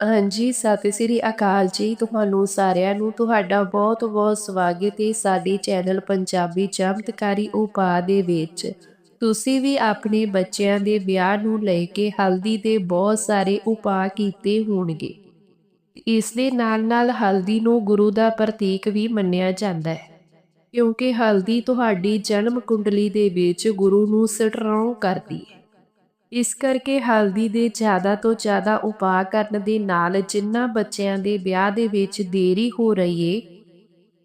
ਹਾਂਜੀ, ਸਤਿ ਸ੍ਰੀ ਅਕਾਲ ਜੀ। ਤੁਹਾਨੂੰ ਸਾਰਿਆਂ ਨੂੰ ਤੁਹਾਡਾ ਬਹੁਤ-ਬਹੁਤ ਸਵਾਗਤ ਹੈ ਸਾਡੇ ਚੈਨਲ ਪੰਜਾਬੀ ਚਮਤਕਾਰੀ ਉਪਾਅ ਦੇ ਵਿੱਚ। ਤੁਸੀਂ ਵੀ ਆਪਣੇ ਬੱਚਿਆਂ ਦੇ ਵਿਆਹ ਨੂੰ ਲੈ ਕੇ ਹਲਦੀ ਦੇ ਬਹੁਤ ਸਾਰੇ ਉਪਾਅ ਕੀਤੇ ਹੋਣਗੇ। ਇਸ ਦੇ ਨਾਲ-ਨਾਲ ਹਲਦੀ ਨੂੰ ਗੁਰੂ ਦਾ ਪ੍ਰਤੀਕ ਵੀ ਮੰਨਿਆ ਜਾਂਦਾ ਹੈ। ਕਿਉਂਕਿ ਹਲਦੀ ਤੁਹਾਡੀ ਜਨਮ ਕੁੰਡਲੀ ਦੇ ਵਿੱਚ ਗੁਰੂ ਨੂੰ ਸਟਰੋਂਗ ਕਰਦੀ ਹੈ। ਇਸ ਕਰਕੇ ਹਲਦੀ ਦੇ ਜ਼ਿਆਦਾ ਤੋਂ ਜ਼ਿਆਦਾ ਉਪਾਅ ਕਰਨ ਦੇ ਨਾਲ ਜਿੰਨਾ ਬੱਚਿਆਂ ਦੇ ਵਿਆਹ ਦੇ ਵਿੱਚ ਦੇਰੀ ਹੋ ਰਹੀ ਏ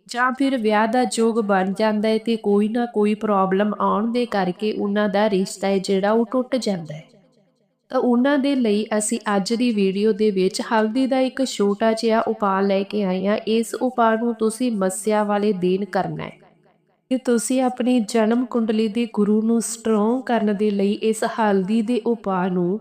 ਜਾਂ ਫਿਰ ਵਿਆਹ ਦਾ ਜੋਗ ਬਣ ਜਾਂਦਾ ਹੈ ਤੇ ਕੋਈ ਨਾ ਕੋਈ ਪ੍ਰੋਬਲਮ ਆਉਣ ਦੇ ਕਰਕੇ ਉਹਨਾਂ ਦਾ ਰਿਸ਼ਤਾ ਹੈ ਜਿਹੜਾ ਉਹ ਟੁੱਟ ਜਾਂਦਾ ਹੈ ਤਾਂ ਉਹਨਾਂ ਦੇ ਲਈ ਅਸੀਂ ਅੱਜ ਦੀ ਵੀਡੀਓ ਦੇ ਵਿੱਚ ਹਲਦੀ ਦਾ ਇੱਕ ਛੋਟਾ ਜਿਹਾ ਉਪਾਅ ਲੈ ਕੇ ਆਏ ਹਾਂ। ਇਸ ਉਪਾਅ ਨੂੰ ਤੁਸੀਂ ਮੱਸਿਆ ਵਾਲੇ ਦਿਨ ਕਰਨਾ ਹੈ ਕਿ ਤੁਸੀਂ ਆਪਣੀ ਜਨਮ ਕੁੰਡਲੀ ਦੇ ਗੁਰੂ ਨੂੰ ਸਟਰੋਂਗ ਕਰਨ ਦੇ ਲਈ ਇਸ ਹਲਦੀ ਦੇ ਉਪਾਅ ਨੂੰ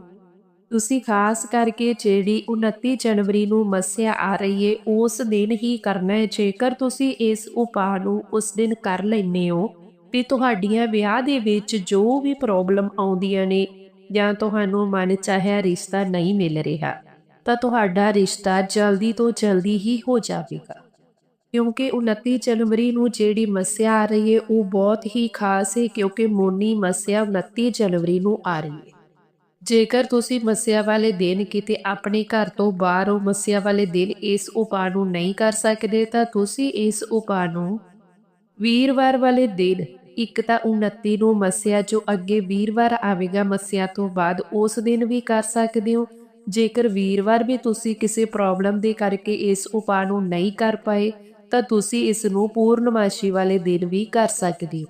ਤੁਸੀਂ ਖਾਸ ਕਰਕੇ ਜਿਹੜੀ 29 ਜਨਵਰੀ ਨੂੰ ਮੱਸਿਆ ਆ ਰਹੀ ਏ, ਉਸ ਦਿਨ ਹੀ ਕਰਨਾ ਹੈ ਜੇਕਰ ਤੁਸੀਂ ਇਸ ਉਪਾਅ ਨੂੰ ਉਸ ਦਿਨ ਕਰ ਲੈਨੇ ਹੋ, ਤੇ ਤੁਹਾਡੀਆਂ ਵਿਆਹ ਦੇ ਵਿੱਚ ਜੋ ਵੀ ਪ੍ਰੋਬਲਮ ਆਉਂਦੀਆਂ ਨੇ ਜਾਂ ਤੁਹਾਨੂੰ ਮਨ ਚਾਹਿਆ ਰਿਸ਼ਤਾ ਨਹੀਂ ਮਿਲ ਰਿਹਾ, ਤਾਂ ਤੁਹਾਡਾ ਰਿਸ਼ਤਾ ਜਲਦੀ ਤੋਂ ਜਲਦੀ ਹੀ ਹੋ ਜਾਵੇਗਾ। ਕਿਉਂਕਿ 29 ਜਨਵਰੀ ਨੂੰ ਜਿਹੜੀ ਮੱਸਿਆ ਆ ਰਹੀ ਹੈ ਉਹ ਬਹੁਤ ਹੀ ਖਾਸ ਹੈ ਕਿਉਂਕਿ ਮੋਨੀ ਮੱਸਿਆ 29 ਜਨਵਰੀ ਨੂੰ ਆ ਰਹੀ ਹੈ ਜੇਕਰ ਤੁਸੀਂ ਮੱਸਿਆ ਵਾਲੇ ਦਿਨ ਕਿਤੇ ਆਪਣੇ ਘਰ ਤੋਂ ਬਾਹਰ ਹੋ ਮੱਸਿਆ ਵਾਲੇ ਦਿਨ ਇਸ ਉਪਾਅ ਨੂੰ ਨਹੀਂ ਕਰ ਸਕਦੇ, ਤਾਂ ਤੁਸੀਂ ਇਸ ਉਪਾਅ ਨੂੰ ਵੀਰਵਾਰ ਵਾਲੇ ਦਿਨ, ਇੱਕ ਤਾਂ 29 ਨੂੰ ਮੱਸਿਆ ਜੋ ਅੱਗੇ ਵੀਰਵਾਰ ਆਵੇਗਾ ਮੱਸਿਆ ਤੋਂ ਬਾਅਦ, ਉਸ ਦਿਨ ਵੀ ਕਰ ਸਕਦੇ ਹੋ। ਜੇਕਰ ਵੀਰਵਾਰ ਵੀ ਤੁਸੀਂ ਕਿਸੇ ਪ੍ਰੋਬਲਮ ਦੇ ਕਰਕੇ ਇਸ ਉਪਾਅ ਨੂੰ ਨਹੀਂ ਕਰ ਪਾਏ ਤਾਂ ਤੁਸੀਂ ਇਸ ਨੂੰ ਪੂਰਨਮਾਸ਼ੀ ਵਾਲੇ ਦਿਨ ਵੀ ਕਰ ਸਕਦੇ ਹੋ।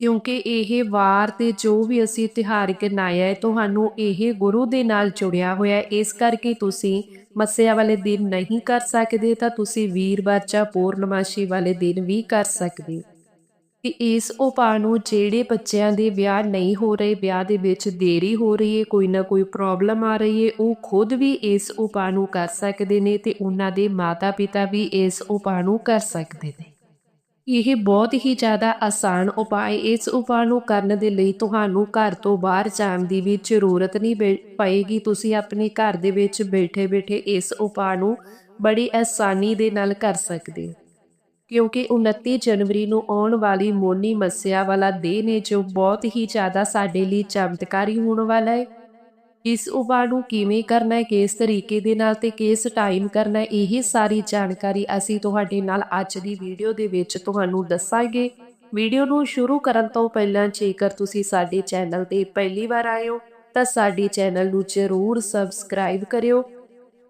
ਕਿਉਂਕਿ ਇਹ ਵਾਰ ਤੇ ਜੋ ਵੀ ਅਸੀਂ ਤਿਹਾਰਿਕ ਨਾਇਆ ਹੈ, ਤੁਹਾਨੂੰ ਇਹ ਗੁਰੂ ਦੇ ਨਾਲ ਜੁੜਿਆ ਹੋਇਆ ਇਸ ਕਰਕੇ ਤੁਸੀਂ ਮੱਸਿਆ ਵਾਲੇ ਦਿਨ ਨਹੀਂ ਕਰ ਸਕਦੇ, ਤਾਂ ਤੁਸੀਂ ਵੀਰਵਾਰ ਜਾਂ ਪੂਰਨਮਾਸ਼ੀ ਵਾਲੇ ਦਿਨ ਵੀ ਕਰ ਸਕਦੇ ਹੋ। ਕਿ ਇਸ ਉਪਾਅ ਨੂੰ ਜਿਹੜੇ ਬੱਚਿਆਂ ਦੇ ਵਿਆਹ ਨਹੀਂ ਹੋ ਰਹੇ, ਵਿਆਹ ਦੇ ਵਿੱਚ ਦੇਰੀ ਹੋ ਰਹੀ ਹੈ, ਕੋਈ ਨਾ ਕੋਈ ਪ੍ਰੋਬਲਮ ਆ ਰਹੀ ਹੈ, ਉਹ ਖੁਦ ਵੀ ਇਸ ਉਪਾਅ ਨੂੰ ਕਰ ਸਕਦੇ ਨੇ ਤੇ ਉਹਨਾਂ ਦੇ ਮਾਤਾ-ਪਿਤਾ ਵੀ ਇਸ ਉਪਾਅ ਨੂੰ ਕਰ ਸਕਦੇ ਨੇ। ਇਹ ਬਹੁਤ ਹੀ ਜ਼ਿਆਦਾ ਆਸਾਨ ਉਪਾਅ ਇਸ ਉਪਾਅ ਨੂੰ ਕਰਨ ਦੇ ਲਈ ਤੁਹਾਨੂੰ ਘਰ ਤੋਂ ਬਾਹਰ ਜਾਣ ਦੀ ਵੀ ਜ਼ਰੂਰਤ ਨਹੀਂ ਪਏਗੀ। ਤੁਸੀਂ ਆਪਣੇ ਘਰ ਦੇ ਵਿੱਚ ਬੈਠੇ-ਬੈਠੇ ਇਸ ਉਪਾਅ ਨੂੰ ਬੜੀ ਆਸਾਨੀ ਦੇ ਨਾਲ ਕਰ ਸਕਦੇ ਹੋ। ਕਿਉਂਕਿ 29 ਜਨਵਰੀ ਨੂੰ ਆਉਣ ਵਾਲੀ ਮੋਨੀ ਮੱਸਿਆ ਵਾਲਾ ਦਿਨ ਹੈ ਜੋ ਬਹੁਤ ਹੀ ਜ਼ਿਆਦਾ ਸਾਡੇ ਲਈ ਚਮਤਕਾਰੀ ਹੋਣ ਵਾਲਾ ਹੈ। ਇਸ ਉਪਾਅ ਨੂੰ ਕਿਵੇਂ ਕਰਨਾ ਹੈ, ਕਿਸ ਤਰੀਕੇ ਦੇ ਨਾਲ ਤੇ ਕਿਸ ਟਾਈਮ ਕਰਨਾ ਹੈ, ਇਹ ਸਾਰੀ ਜਾਣਕਾਰੀ ਅਸੀਂ ਤੁਹਾਡੇ ਨਾਲ ਅੱਜ ਦੀ ਵੀਡੀਓ ਦੇ ਵਿੱਚ ਤੁਹਾਨੂੰ ਦੱਸਾਂਗੇ। ਵੀਡੀਓ ਨੂੰ ਸ਼ੁਰੂ ਕਰਨ ਤੋਂ ਪਹਿਲਾਂ ਜੇਕਰ ਤੁਸੀਂ ਸਾਡੇ ਚੈਨਲ ਤੇ ਪਹਿਲੀ ਵਾਰ ਆਏ ਹੋ, ਤਾਂ ਸਾਡੇ ਚੈਨਲ ਨੂੰ ਜ਼ਰੂਰ ਸਬਸਕ੍ਰਾਈਬ ਕਰਿਓ।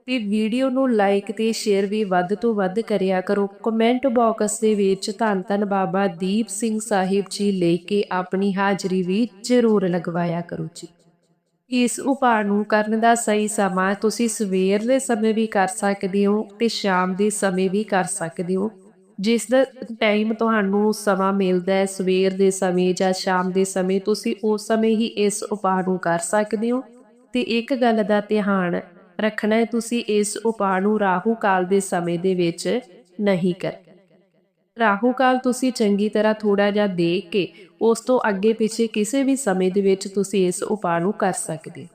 ਤੇ ਵੀਡੀਓ ਨੂੰ ਲਾਈਕ ਤੇ ਸ਼ੇਅਰ ਵੀ ਵੱਧ ਤੋਂ ਵੱਧ ਕਰਿਆ ਕਰੋ। ਕਮੈਂਟ ਬਾਕਸ ਦੇ ਵਿੱਚ ਧੰਨ ਧੰਨ ਬਾਬਾ ਦੀਪ ਸਿੰਘ ਸਾਹਿਬ ਜੀ ਲੈ ਕੇ ਆਪਣੀ ਹਾਜ਼ਰੀ ਵੀ ਜ਼ਰੂਰ ਲਗਵਾਇਆ ਕਰੋ ਜੀ। ਇਸ ਉਪਾਅ ਨੂੰ ਕਰਨ ਦਾ ਸਹੀ ਸਮਾਂ ਤੁਸੀਂ ਸਵੇਰ ਦੇ ਸਮੇਂ ਵੀ ਕਰ ਸਕਦੇ ਹੋ ਤੇ ਸ਼ਾਮ ਦੇ ਸਮੇਂ ਵੀ ਕਰ ਸਕਦੇ ਹੋ। ਜਿਸ ਦਾ ਟਾਈਮ ਤੁਹਾਨੂੰ ਸਮਾਂ ਮਿਲਦਾ ਹੈ ਸਵੇਰ ਦੇ ਸਮੇਂ ਜਾਂ ਸ਼ਾਮ ਦੇ ਸਮੇਂ, ਤੁਸੀਂ ਉਸ ਸਮੇਂ ਹੀ ਇਸ ਉਪਾਅ ਨੂੰ ਕਰ ਸਕਦੇ ਹੋ। ਤੇ ਇੱਕ ਗੱਲ ਦਾ ਧਿਆਨ ਰੱਖਣਾ ਹੈ, ਤੁਸੀਂ ਇਸ ਉਪਾਅ ਨੂੰ ਰਾਹੂ ਕਾਲ ਦੇ ਸਮੇਂ ਦੇ ਵਿੱਚ ਨਹੀਂ ਕਰ ਰਾਹੂ ਕਾਲ ਤੁਸੀਂ ਚੰਗੀ ਤਰ੍ਹਾਂ ਥੋੜਾ ਜਿਹਾ ਦੇਖ ਕੇ ਉਸ ਤੋਂ ਅੱਗੇ ਪਿੱਛੇ ਕਿਸੇ ਵੀ ਸਮੇਂ ਦੇ ਵਿੱਚ ਤੁਸੀਂ ਇਸ ਉਪਾਅ ਨੂੰ ਕਰ ਸਕਦੇ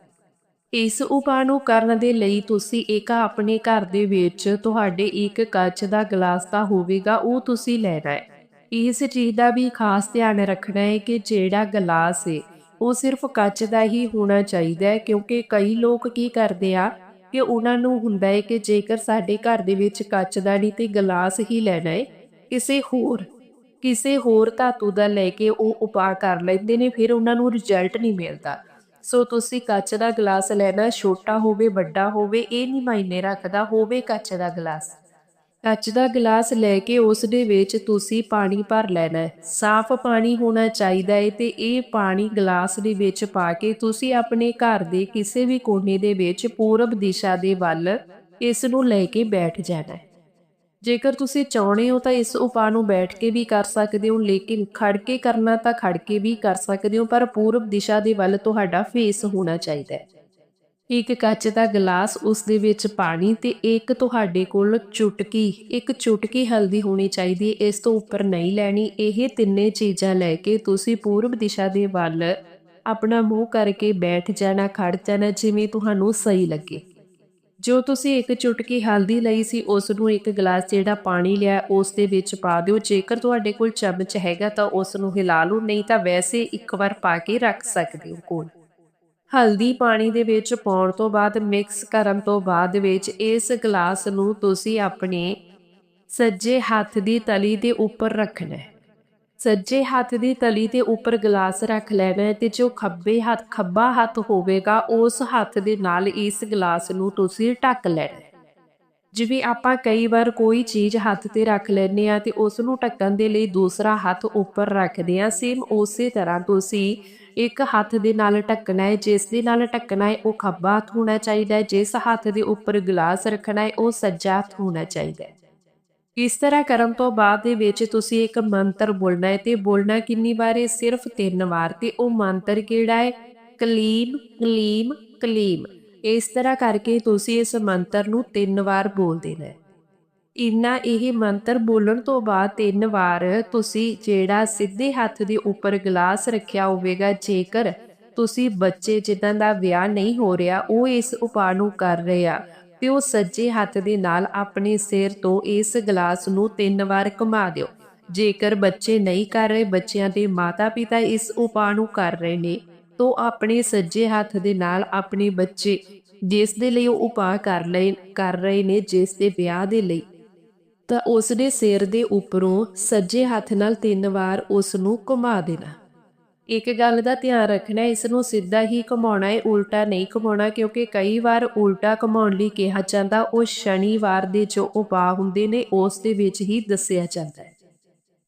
ਇਸ ਉਪਾਅ ਨੂੰ ਕਰਨ ਦੇ ਲਈ ਤੁਸੀਂ ਇੱਕ ਆਪਣੇ ਘਰ ਦੇ ਵਿੱਚ ਤੁਹਾਡੇ ਇੱਕ ਕੱਚ ਦਾ ਗਲਾਸ ਤਾਂ ਹੋਵੇਗਾ, ਉਹ ਤੁਸੀਂ ਲੈਣਾ ਹੈ। ਇਸ ਚੀਜ਼ ਦਾ ਵੀ ਖਾਸ ਧਿਆਨ ਰੱਖਣਾ ਹੈ ਕਿ ਜਿਹੜਾ ਗਲਾਸ ਹੈ, ਉਹ ਸਿਰਫ ਕੱਚ ਦਾ ਹੀ ਹੋਣਾ ਚਾਹੀਦਾ ਹੈ, ਕਿਉਂਕਿ ਕਈ ਲੋਕ ਕੀ ਕਰਦੇ ਆ ਕਿ ਉਹਨਾਂ ਨੂੰ ਹੁੰਦਾ ਹੈ ਕਿ ਜੇਕਰ ਸਾਡੇ ਘਰ ਦੇ ਵਿੱਚ ਕੱਚ ਦਾ ਨਹੀਂ ਤੇ ਗਲਾਸ ਹੀ ਲੈਣਾ ਹੈ ਕਿਸੇ ਹੋਰ ਕਿਸੇ ਹੋਰ ਧਾਤੂ ਦਾ ਲੈ ਕੇ ਉਹ ਉਪਾਅ ਕਰ ਲੈਂਦੇ ਨੇ, ਫਿਰ ਉਹਨਾਂ ਨੂੰ ਰਿਜ਼ਲਟ ਨਹੀਂ ਮਿਲਦਾ। ਸੋ ਤੁਸੀਂ ਕੱਚ ਦਾ ਗਲਾਸ ਲੈਣਾ ਛੋਟਾ ਹੋਵੇ, ਵੱਡਾ ਹੋਵੇ, ਇਹ ਨਹੀਂ ਮਾਇਨੇ ਰੱਖਦਾ, ਹੋਵੇ ਕੱਚ ਦਾ ਗਲਾਸ। ਕੱਚ ਦਾ ਗਲਾਸ ਲੈ ਕੇ ਉਸ ਦੇ ਵਿੱਚ ਤੁਸੀਂ ਪਾਣੀ ਭਰ ਲੈਣਾ ਹੈ। ਸਾਫ਼ ਪਾਣੀ ਹੋਣਾ ਚਾਹੀਦਾ ਹੈ ਤੇ ਇਹ ਪਾਣੀ ਗਲਾਸ ਦੇ ਵਿੱਚ ਪਾ ਕੇ ਤੁਸੀਂ ਆਪਣੇ ਘਰ ਦੇ ਕਿਸੇ ਵੀ ਕੋਨੇ ਦੇ ਵਿੱਚ ਪੂਰਬ ਦਿਸ਼ਾ ਦੇ ਵੱਲ ਇਸ ਨੂੰ ਲੈ ਕੇ ਬੈਠ ਜਾਣਾ ਹੈ। ਜੇਕਰ ਤੁਸੀਂ ਚਾਹੁੰਦੇ ਹੋ ਤਾਂ ਇਸ ਉਪਾਅ ਨੂੰ ਬੈਠ ਕੇ ਵੀ ਕਰ ਸਕਦੇ ਹੋ, ਲੇਕਿਨ ਖੜ ਕੇ ਕਰਨਾ ਤਾਂ ਖੜ ਕੇ ਵੀ ਕਰ ਸਕਦੇ ਹੋ, ਪਰ ਪੂਰਬ ਦਿਸ਼ਾ ਦੇ ਵੱਲ ਤੁਹਾਡਾ ਫੇਸ ਹੋਣਾ ਚਾਹੀਦਾ ਹੈ। ਇੱਕ ਕੱਚ ਦਾ ਗਲਾਸ ਉਸ ਦੇ ਵਿੱਚ ਪਾਣੀ ਤੇ ਇੱਕ ਤੁਹਾਡੇ ਕੋਲ ਚੁਟਕੀ, ਇੱਕ ਚੁਟਕੀ ਹਲਦੀ ਹੋਣੀ ਚਾਹੀਦੀ ਇਸ ਤੋਂ ਉੱਪਰ ਨਹੀਂ ਲੈਣੀ। ਇਹ ਤਿੰਨੇ ਚੀਜ਼ਾਂ ਲੈ ਕੇ ਤੁਸੀਂ ਪੂਰਬ ਦਿਸ਼ਾ ਦੇ ਵੱਲ ਆਪਣਾ ਮੂੰਹ ਕਰਕੇ ਬੈਠ ਜਾਣਾ, ਖੜ ਜਾਣਾ ਜਿਵੇਂ ਤੁਹਾਨੂੰ ਸਹੀ ਲੱਗੇ। ਜੋ ਤੁਸੀਂ ਇੱਕ ਚੁਟਕੀ ਹਲਦੀ ਲਈ ਸੀ ਉਸ ਨੂੰ ਇੱਕ ਗਲਾਸ ਜਿਹੜਾ ਪਾਣੀ ਲਿਆ ਉਸ ਦੇ ਵਿੱਚ ਪਾ ਦਿਓ। ਜੇਕਰ ਤੁਹਾਡੇ ਕੋਲ ਚਮਚ ਹੈਗਾ ਤਾਂ ਉਸ ਨੂੰ ਹਿਲਾ ਲਓ, ਨਹੀਂ ਤਾਂ ਵੈਸੇ ਇੱਕ ਵਾਰ ਪਾ ਕੇ ਰੱਖ ਸਕਦੇ ਹੋ ਕੋਲ। ਹਲਦੀ ਪਾਣੀ ਦੇ ਵਿੱਚ ਪਾਉਣ ਤੋਂ ਬਾਅਦ ਮਿਕਸ ਕਰਨ ਤੋਂ ਬਾਅਦ ਵਿੱਚ ਇਸ ਗਲਾਸ ਨੂੰ ਤੁਸੀਂ ਆਪਣੇ ਸੱਜੇ ਹੱਥ ਦੀ ਤਲੀ ਦੇ ਉੱਪਰ ਰੱਖਣਾ ਹੈ। ਸੱਜੇ ਹੱਥ ਦੀ ਤਲੀ ਦੇ ਉੱਪਰ ਗਲਾਸ ਰੱਖ ਲੈਣਾ ਹੈ ਤੇ ਜੋ ਖੱਬੇ ਹੱਥ, ਖੱਬਾ ਹੱਥ ਹੋਵੇਗਾ, ਉਸ ਹੱਥ ਦੇ ਨਾਲ ਇਸ ਗਲਾਸ ਨੂੰ ਤੁਸੀਂ ਢੱਕ ਲੈਣਾ ਜਿਵੇਂ ਆਪਾਂ ਕਈ ਵਾਰ ਕੋਈ ਚੀਜ਼ ਹੱਥ ਤੇ ਰੱਖ ਲੈਂਦੇ ਆ ਤੇ ਉਸ ਨੂੰ ਢੱਕਣ ਦੇ ਲਈ ਦੂਸਰਾ ਹੱਥ ਉੱਪਰ ਰੱਖਦੇ ਆ ਸੇਮ ਉਸੇ ਤਰ੍ਹਾਂ ਤੁਸੀਂ ਇੱਕ ਹੱਥ ਦੇ ਨਾਲ ਢੱਕਣਾ ਹੈ, ਜਿਸ ਦੇ ਨਾਲ ਢੱਕਣਾ ਹੈ, ਉਹ ਖੱਬਾ ਹੱਥ ਹੋਣਾ ਚਾਹੀਦਾ ਹੈ, ਜਿਸ ਹੱਥ ਦੇ ਉੱਪਰ ਗਲਾਸ ਰੱਖਣਾ ਹੈ, ਉਹ ਸੱਜਾ ਹੱਥ ਹੋਣਾ ਚਾਹੀਦਾ ਹੈ। ਇਸ ਤਰ੍ਹਾਂ ਕਰਨ ਤੋਂ ਬਾਅਦ ਦੇ ਵਿੱਚ ਤੁਸੀਂ ਇੱਕ ਮੰਤਰ ਬੋਲਣਾ ਹੈ ਤੇ ਬੋਲਣਾ ਕਿੰਨੀ ਵਾਰ ਹੈ? ਸਿਰਫ ਤਿੰਨ ਵਾਰ ਤੇ ਉਹ ਮੰਤਰ ਕਿਹੜਾ ਹੈ? ਕਲੀਮ ਕਲੀਮ ਕਲੀਮ। ਇਸ ਤਰ੍ਹਾਂ ਕਰਕੇ ਤੁਸੀਂ ਇਸ ਮੰਤਰ ਨੂੰ ਤਿੰਨ ਵਾਰ ਬੋਲ ਦੇਣਾ ਹੈ ਇੰਨਾ ਇਹ ਮੰਤਰ ਬੋਲਣ ਤੋਂ ਬਾਅਦ ਤਿੰਨ ਵਾਰ ਤੁਸੀਂ ਜਿਹੜਾ ਸਿੱਧੇ ਹੱਥ ਦੇ ਉੱਪਰ ਗਲਾਸ ਰੱਖਿਆ ਹੋਵੇਗਾ, ਜੇਕਰ ਤੁਸੀਂ ਬੱਚੇ ਜਿੱਦਾਂ ਦਾ ਵਿਆਹ ਨਹੀਂ ਹੋ ਰਿਹਾ, ਉਹ ਇਸ ਉਪਾਅ ਨੂੰ ਕਰ ਰਹੇ ਆ, ਤੇ ਉਹ ਸੱਜੇ ਹੱਥ ਦੇ ਨਾਲ ਆਪਣੇ ਸਿਰ ਤੋਂ ਇਸ ਗਲਾਸ ਨੂੰ ਤਿੰਨ ਵਾਰ ਘੁਮਾ ਦਿਓ। ਜੇਕਰ ਬੱਚੇ ਨਹੀਂ ਕਰ ਰਹੇ, ਬੱਚਿਆਂ ਦੇ ਮਾਤਾ-ਪਿਤਾ ਇਸ ਉਪਾਅ ਨੂੰ ਕਰ ਰਹੇ ਨੇ ਤੋਂ ਆਪਣੇ ਸੱਜੇ ਹੱਥ ਦੇ ਨਾਲ ਆਪਣੇ ਬੱਚੇ ਜਿਸ ਦੇ ਲਈ ਉਹ ਉਪਾਅ ਕਰ ਲਈ ਕਰ ਰਹੇ ਨੇ ਜਿਸ ਦੇ ਵਿਆਹ ਦੇ ਲਈ। ਤਾਂ ਉਸ ਦੇ ਸਿਰ ਦੇ ਉੱਪਰੋਂ ਸੱਜੇ ਹੱਥ ਨਾਲ ਤਿੰਨ ਵਾਰ ਉਸ ਨੂੰ ਘੁਮਾ ਦੇਣਾ। ਇੱਕ ਗੱਲ ਦਾ ਧਿਆਨ ਰੱਖਣਾ ਹੈ, ਇਸ ਨੂੰ ਸਿੱਧਾ ਹੀ ਘੁਮਾਉਣਾ ਹੈ ਉਲਟਾ ਨਹੀਂ ਘੁਮਾਉਣਾ ਕਿਉਂਕਿ ਕਈ ਵਾਰ ਉਲਟਾ ਘੁਮਾਉਣ ਲਈ ਕਿਹਾ ਜਾਂਦਾ ਉਹ ਸ਼ਨੀਵਾਰ ਦੇ ਜੋ ਉਪਾਅ ਹੁੰਦੇ ਨੇ ਉਸ ਦੇ ਵਿੱਚ ਹੀ ਦੱਸਿਆ ਜਾਂਦਾ ਹੈ।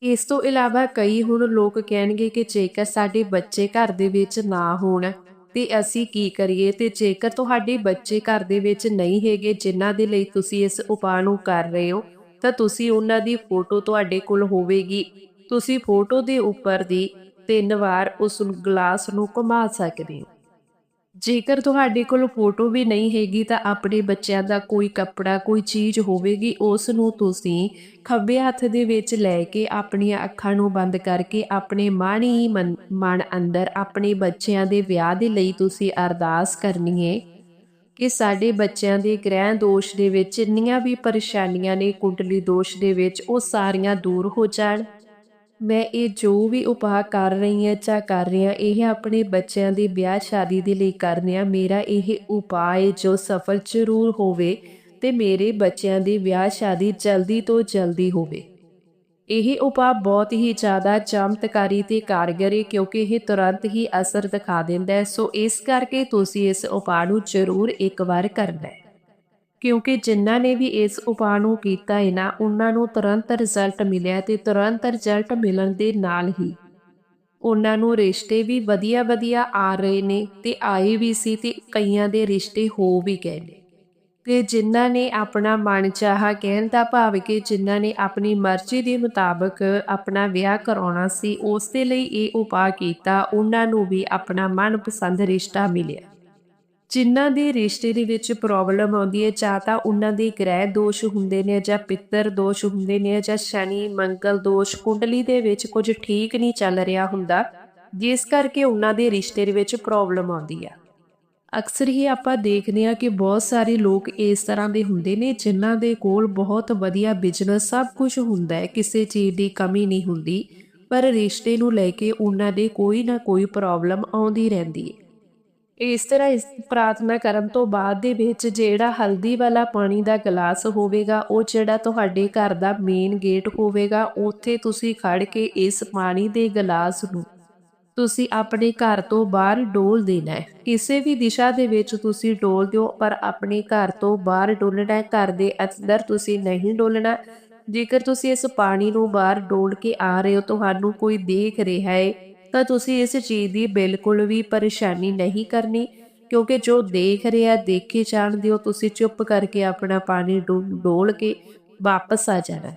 ਇਸ ਤੋਂ ਇਲਾਵਾ ਕਈ ਹੁਣ ਲੋਕ ਕਹਿਣਗੇ ਕਿ ਜੇਕਰ ਸਾਡੇ ਬੱਚੇ ਘਰ ਦੇ ਵਿੱਚ ਨਾ ਹੋਣ, ਤੇ ਅਸੀਂ ਕੀ ਕਰੀਏ? ਤੇ ਜੇਕਰ ਤੁਹਾਡੇ ਬੱਚੇ ਘਰ ਦੇ ਵਿੱਚ ਨਹੀਂ ਹੈਗੇ, ਜਿਨ੍ਹਾਂ ਦੇ ਲਈ ਤੁਸੀਂ ਇਸ ਉਪਾਅ ਨੂੰ ਕਰ ਰਹੇ ਹੋ, ਤਾਂ ਤੁਸੀਂ ਉਹਨਾਂ ਦੀ ਫੋਟੋ ਤੁਹਾਡੇ ਕੋਲ ਹੋਵੇਗੀ। ਤੁਸੀਂ ਫੋਟੋ ਦੇ ਉੱਪਰ ਦੀ ਤਿੰਨ ਵਾਰ ਉਸ ਗਲਾਸ ਨੂੰ ਘੁਮਾ ਸਕਦੇ ਹੋ। ਜੇਕਰ ਤੁਹਾਡੇ ਕੋਲ ਫੋਟੋ ਵੀ ਨਹੀਂ ਹੈਗੀ ਤਾਂ ਆਪਣੇ ਬੱਚਿਆਂ ਦਾ ਕੋਈ ਕੱਪੜਾ, ਕੋਈ ਚੀਜ਼ ਹੋਵੇਗੀ, ਉਸ ਨੂੰ ਤੁਸੀਂ ਖੱਬੇ ਹੱਥ ਦੇ ਵਿੱਚ ਲੈ ਕੇ ਆਪਣੀਆਂ ਅੱਖਾਂ ਨੂੰ ਬੰਦ ਕਰਕੇ ਆਪਣੇ ਮਨ ਹੀ ਮਨ ਮਨ ਅੰਦਰ ਆਪਣੇ ਬੱਚਿਆਂ ਦੇ ਵਿਆਹ ਦੇ ਲਈ ਤੁਸੀਂ ਅਰਦਾਸ ਕਰਨੀ ਹੈ ਕਿ ਸਾਡੇ ਬੱਚਿਆਂ ਦੇ ਗ੍ਰਹਿ ਦੋਸ਼ ਦੇ ਵਿੱਚ ਜਿੰਨੀਆਂ ਵੀ ਪਰੇਸ਼ਾਨੀਆਂ ਨੇ, ਕੁੰਡਲੀ ਦੋਸ਼ ਦੇ ਵਿੱਚ ਉਹ ਸਾਰੀਆਂ ਦੂਰ ਹੋ ਜਾਣ। ਮੈਂ ਇਹ ਜੋ ਵੀ ਉਪਾਅ ਕਰ ਰਹੀ ਹਾਂ ਜਾਂ ਕਰ ਰਹੀ ਹਾਂ ਇਹ ਆਪਣੇ ਬੱਚਿਆਂ ਦੀ ਵਿਆਹ ਸ਼ਾਦੀ ਦੇ ਲਈ ਕਰਨੇ ਆ ਮੇਰਾ ਇਹ ਉਪਾਅ ਹੈ ਜੋ ਸਫਲ ਜ਼ਰੂਰ ਹੋਵੇ ਤੇ ਮੇਰੇ ਬੱਚਿਆਂ ਦੀ ਵਿਆਹ ਸ਼ਾਦੀ ਜਲਦੀ ਤੋਂ ਜਲਦੀ ਹੋਵੇ। ਇਹ ਉਪਾਅ ਬਹੁਤ ਹੀ ਜ਼ਿਆਦਾ ਚਮਤਕਾਰੀ ਤੇ ਕਾਰਗਰ ਹੈ ਕਿਉਂਕਿ ਇਹ ਤੁਰੰਤ ਹੀ ਅਸਰ ਦਿਖਾ ਦਿੰਦਾ ਹੈ। ਸੋ ਇਸ ਕਰਕੇ ਤੁਸੀਂ ਇਸ ਉਪਾਅ ਨੂੰ ਜ਼ਰੂਰ ਇੱਕ ਵਾਰ ਕਰਨਾ ਹੈ। ਕਿਉਂਕਿ ਜਿਨ੍ਹਾਂ ਨੇ ਵੀ ਇਸ ਉਪਾਅ ਨੂੰ ਕੀਤਾ ਹੈ ਨਾ, ਉਹਨਾਂ ਨੂੰ ਤੁਰੰਤ ਰਿਜ਼ਲਟ ਮਿਲਿਆ ਤੇ ਤੁਰੰਤ ਰਿਜ਼ਲਟ ਮਿਲਣ ਦੇ ਨਾਲ ਹੀ ਉਹਨਾਂ ਨੂੰ ਰਿਸ਼ਤੇ ਵੀ ਵਧੀਆ ਵਧੀਆ ਆ ਰਹੇ ਨੇ ਤੇ ਆਏ ਵੀ ਸੀ ਤੇ ਕਈਆਂ ਦੇ ਰਿਸ਼ਤੇ ਹੋ ਵੀ ਗਏ ਨੇ। ਤੇ ਜਿਨ੍ਹਾਂ ਨੇ ਆਪਣਾ ਮਨ ਚਾਹਾ ਕਹਿਣ ਦਾ ਭਾਵ ਕਿ ਜਿਨ੍ਹਾਂ ਨੇ ਆਪਣੀ ਮਰਜ਼ੀ ਦੇ ਮੁਤਾਬਕ ਆਪਣਾ ਵਿਆਹ ਕਰਾਉਣਾ ਸੀ, ਉਸ ਦੇ ਲਈ ਇਹ ਉਪਾਅ ਕੀਤਾ, ਉਹਨਾਂ ਨੂੰ ਵੀ ਆਪਣਾ ਮਨਪਸੰਦ ਰਿਸ਼ਤਾ ਮਿਲਿਆ। ਜਿਨ੍ਹਾਂ ਦੇ ਰਿਸ਼ਤੇ ਦੇ ਵਿੱਚ ਪ੍ਰੋਬਲਮ ਆਉਂਦੀ ਹੈ, ਜਾਂ ਤਾਂ ਉਹਨਾਂ ਦੇ ਗ੍ਰਹਿ ਦੋਸ਼ ਹੁੰਦੇ ਨੇ, ਜਾਂ ਪਿੱਤਰ ਦੋਸ਼ ਹੁੰਦੇ ਨੇ, ਜਾਂ ਸ਼ਨੀ, ਮੰਗਲ ਦੋਸ਼, ਕੁੰਡਲੀ ਦੇ ਵਿੱਚ ਕੁਝ ਠੀਕ ਨਹੀਂ ਚੱਲ ਰਿਹਾ ਹੁੰਦਾ। ਜਿਸ ਕਰਕੇ ਉਹਨਾਂ ਦੇ ਰਿਸ਼ਤੇ ਦੇ ਵਿੱਚ ਪ੍ਰੋਬਲਮ ਆਉਂਦੀ ਆ। ਅਕਸਰ ਹੀ ਆਪਾਂ ਦੇਖਦੇ ਹਾਂ ਕਿ ਬਹੁਤ ਸਾਰੇ ਲੋਕ ਇਸ ਤਰ੍ਹਾਂ ਦੇ ਹੁੰਦੇ ਨੇ, ਜਿਨ੍ਹਾਂ ਦੇ ਕੋਲ ਬਹੁਤ ਵਧੀਆ ਬਿਜ਼ਨਸ ਸਭ ਕੁਝ ਹੁੰਦਾ ਹੈ, ਕਿਸੇ ਚੀਜ਼ ਦੀ ਕਮੀ ਨਹੀਂ ਹੁੰਦੀ, ਪਰ ਰਿਸ਼ਤੇ ਨੂੰ ਲੈ ਕੇ ਉਹਨਾਂ ਦੇ ਕੋਈ ਨਾ ਕੋਈ ਪ੍ਰੋਬਲਮ ਆਉਂਦੀ ਰਹਿੰਦੀ ਹੈ। ਇਸ ਤਰ੍ਹਾਂ ਇਸ ਪ੍ਰਾਰਥਨਾ ਕਰਨ ਤੋਂ ਬਾਅਦ ਦੇ ਵਿੱਚ ਜਿਹੜਾ ਹਲਦੀ ਵਾਲਾ ਪਾਣੀ ਦਾ ਗਲਾਸ ਹੋਵੇਗਾ, ਉਹ ਜਿਹੜਾ ਤੁਹਾਡੇ ਘਰ ਦਾ ਮੇਨ ਗੇਟ ਹੋਵੇਗਾ, ਉੱਥੇ ਤੁਸੀਂ ਖੜ ਕੇ ਇਸ ਪਾਣੀ ਦੇ ਗਲਾਸ ਨੂੰ ਤੁਸੀਂ ਆਪਣੇ ਘਰ ਤੋਂ ਬਾਹਰ ਡੋਲ ਦੇਣਾ ਹੈ। ਕਿਸੇ ਵੀ ਦਿਸ਼ਾ ਦੇ ਵਿੱਚ ਤੁਸੀਂ ਡੋਲ ਦਿਓ, ਪਰ ਆਪਣੇ ਘਰ ਤੋਂ ਬਾਹਰ ਡੋਲਣਾ ਹੈ। ਘਰ ਦੇ ਅੰਦਰ ਤੁਸੀਂ ਨਹੀਂ ਡੋਲਣਾ। ਜੇਕਰ ਤੁਸੀਂ ਇਸ ਪਾਣੀ ਨੂੰ ਬਾਹਰ ਡੋਲ ਕੇ ਆ ਰਹੇ ਹੋ, ਤੁਹਾਨੂੰ ਕੋਈ ਦੇਖ ਰਿਹਾ ਹੈ ਤਾਂ ਤੁਸੀਂ ਇਸ ਚੀਜ਼ ਦੀ ਬਿਲਕੁਲ ਵੀ ਪਰੇਸ਼ਾਨੀ ਨਹੀਂ ਕਰਨੀ, ਕਿਉਂਕਿ ਜੋ ਦੇਖ ਰਿਹਾ, ਦੇਖੇ ਜਾਣ ਦਿਓ, ਤੁਸੀਂ ਚੁੱਪ ਕਰਕੇ ਆਪਣਾ ਪਾਣੀ ਡੋਲ ਕੇ ਵਾਪਸ ਆ ਜਾਣਾ।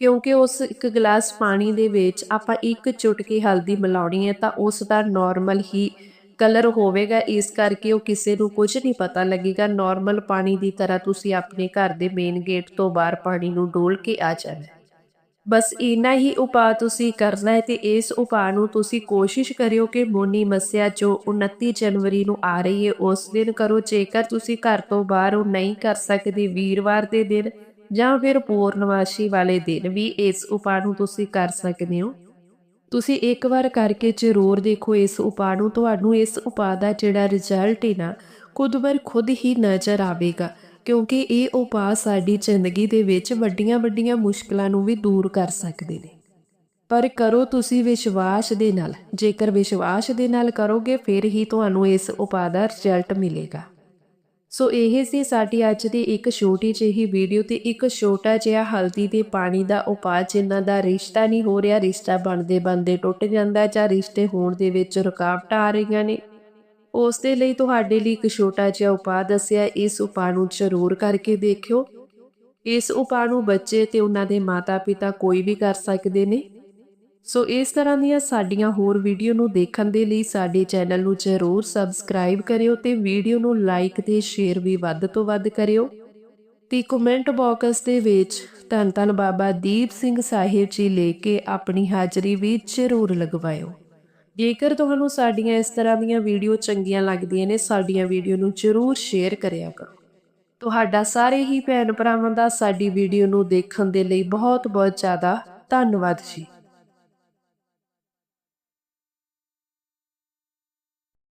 ਕਿਉਂਕਿ ਉਸ ਇੱਕ ਗਲਾਸ ਪਾਣੀ ਦੇ ਵਿੱਚ ਆਪਾਂ ਇੱਕ ਚੁਟਕੀ ਹਲਦੀ ਮਿਲਾਉਣੀ ਹੈ, ਤਾਂ ਉਸ ਦਾ ਨਾਰਮਲ ਹੀ ਕਲਰ ਹੋਵੇਗਾ। ਇਸ ਕਰਕੇ ਉਹ ਕਿਸੇ ਨੂੰ ਕੁਝ ਨਹੀਂ ਪਤਾ ਲੱਗੇਗਾ। ਨਾਰਮਲ ਪਾਣੀ ਦੀ ਤਰ੍ਹਾਂ ਤੁਸੀਂ ਆਪਣੇ ਘਰ ਦੇ ਮੇਨ ਗੇਟ ਤੋਂ ਬਾਹਰ ਪਾਣੀ ਨੂੰ ਡੋਲ ਕੇ ਆ ਜਾਣਾ। ਬਸ ਇੰਨਾ ਹੀ ਉਪਾਅ ਤੁਸੀਂ ਕਰਨਾ ਹੈ ਤੇ ਇਸ ਉਪਾਅ ਨੂੰ ਤੁਸੀਂ ਕੋਸ਼ਿਸ਼ ਕਰਿਓ ਕਿ ਮੋਨੀ ਮੱਸਿਆ ਜੋ 29 ਜਨਵਰੀ ਨੂੰ ਆ ਰਹੀ ਹੈ, ਉਸ ਦਿਨ ਕਰੋ। ਜੇਕਰ ਤੁਸੀਂ ਘਰ ਤੋਂ ਬਾਹਰ ਉਹ ਨਹੀਂ ਕਰ ਸਕਦੇ ਵੀਰਵਾਰ ਦੇ ਦਿਨ ਜਾਂ ਫਿਰ ਪੂਰਨਮਾਸ਼ੀ ਵਾਲੇ ਦਿਨ ਵੀ ਇਸ ਉਪਾਅ ਨੂੰ ਤੁਸੀਂ ਕਰ ਸਕਦੇ ਹੋ। ਤੁਸੀਂ ਇੱਕ ਵਾਰ ਕਰਕੇ ਜ਼ਰੂਰ ਦੇਖੋ ਇਸ ਉਪਾਅ ਨੂੰ। ਤੁਹਾਨੂੰ ਇਸ ਉਪਾਅ ਦਾ ਜਿਹੜਾ ਰਿਜ਼ਲਟ ਹੈ ਨਾ, ਖੁਦ ਬਰ ਖੁਦ ਹੀ ਨਜ਼ਰ ਆਵੇਗਾ। ਕਿਉਂਕਿ ਇਹ ਉਪਾਅ ਸਾਡੀ ਜ਼ਿੰਦਗੀ ਦੇ ਵਿੱਚ ਵੱਡੀਆਂ ਵੱਡੀਆਂ ਮੁਸ਼ਕਲਾਂ ਨੂੰ ਵੀ ਦੂਰ ਕਰ ਸਕਦੇ ਨੇ। ਪਰ ਕਰੋ ਤੁਸੀਂ ਵਿਸ਼ਵਾਸ ਦੇ ਨਾਲ। ਜੇਕਰ ਵਿਸ਼ਵਾਸ ਦੇ ਨਾਲ ਕਰੋਗੇ, ਫਿਰ ਹੀ ਤੁਹਾਨੂੰ ਇਸ ਉਪਾਅ ਦਾ ਰਿਜ਼ਲਟ ਮਿਲੇਗਾ। ਸੋ ਇਹ ਸੀ ਸਾਡੀ ਅੱਜ ਦੀ ਇੱਕ ਛੋਟੀ ਜਿਹੀ ਵੀਡੀਓ ਤੇ ਇੱਕ ਛੋਟਾ ਜਿਹਾ ਹਲਦੀ ਦੇ ਪਾਣੀ ਦਾ ਉਪਾਅ, ਜਿਨ੍ਹਾਂ ਦਾ ਰਿਸ਼ਤਾ ਨਹੀਂ ਹੋ ਰਿਹਾ। ਰਿਸ਼ਤਾ ਬਣਦੇ ਬਣਦੇ ਟੁੱਟ ਜਾਂਦਾ ਜਾਂ ਰਿਸ਼ਤੇ ਹੋਣ ਦੇ ਵਿੱਚ ਰੁਕਾਵਟਾਂ ਆ ਰਹੀਆਂ ਨੇ। ਉਸ ਦੇ ਲਈ ਤੁਹਾਡੇ ਲਈ ਇੱਕ ਛੋਟਾ ਜਿਹਾ ਉਪਾਅ ਦੱਸਿਆ, ਇਸ ਉਪਾਅ ਨੂੰ ਜ਼ਰੂਰ ਕਰਕੇ ਦੇਖਿਓ। ਇਸ ਉਪਾਅ ਨੂੰ ਬੱਚੇ ਤੇ ਉਹਨਾਂ ਦੇ ਮਾਤਾ-ਪਿਤਾ ਕੋਈ ਵੀ ਕਰ ਸਕਦੇ ਨੇ। ਸੋ ਇਸ ਤਰ੍ਹਾਂ ਦੀਆਂ ਸਾਡੀਆਂ ਹੋਰ ਵੀਡੀਓ ਨੂੰ ਦੇਖਣ ਦੇ ਲਈ ਸਾਡੇ ਚੈਨਲ ਨੂੰ ਜ਼ਰੂਰ ਸਬਸਕ੍ਰਾਈਬ ਕਰਿਓ ਤੇ ਵੀਡੀਓ ਨੂੰ ਲਾਈਕ ਤੇ ਸ਼ੇਅਰ ਵੀ ਵੱਧ ਤੋਂ ਵੱਧ ਕਰਿਓ। ਤੇ ਕਮੈਂਟ ਬਾਕਸ ਦੇ ਵਿੱਚ ਧੰਨ ਧੰਨ ਬਾਬਾ ਦੀਪ ਸਿੰਘ ਸਾਹਿਬ ਜੀ ਲੈ ਕੇ ਆਪਣੀ ਹਾਜ਼ਰੀ ਵੀ ਜ਼ਰੂਰ ਲਗਵਾਇਓ। ਜੇਕਰ ਤੁਹਾਨੂੰ ਸਾਡੀਆਂ ਇਸ ਤਰ੍ਹਾਂ ਦੀਆਂ ਵੀਡੀਓ ਚੰਗੀਆਂ ਲੱਗਦੀਆਂ ਨੇ, ਸਾਡੀਆਂ ਵੀਡੀਓ ਨੂੰ ਜ਼ਰੂਰ ਸ਼ੇਅਰ ਕਰਿਆ ਕਰੋ। ਤੁਹਾਡਾ ਸਾਰੇ ਹੀ ਭੈਣ ਭਰਾਵਾਂ ਦਾ ਸਾਡੀ ਵੀਡੀਓ ਨੂੰ ਦੇਖਣ ਦੇ ਲਈ ਬਹੁਤ ਬਹੁਤ ਜ਼ਿਆਦਾ ਧੰਨਵਾਦ ਜੀ।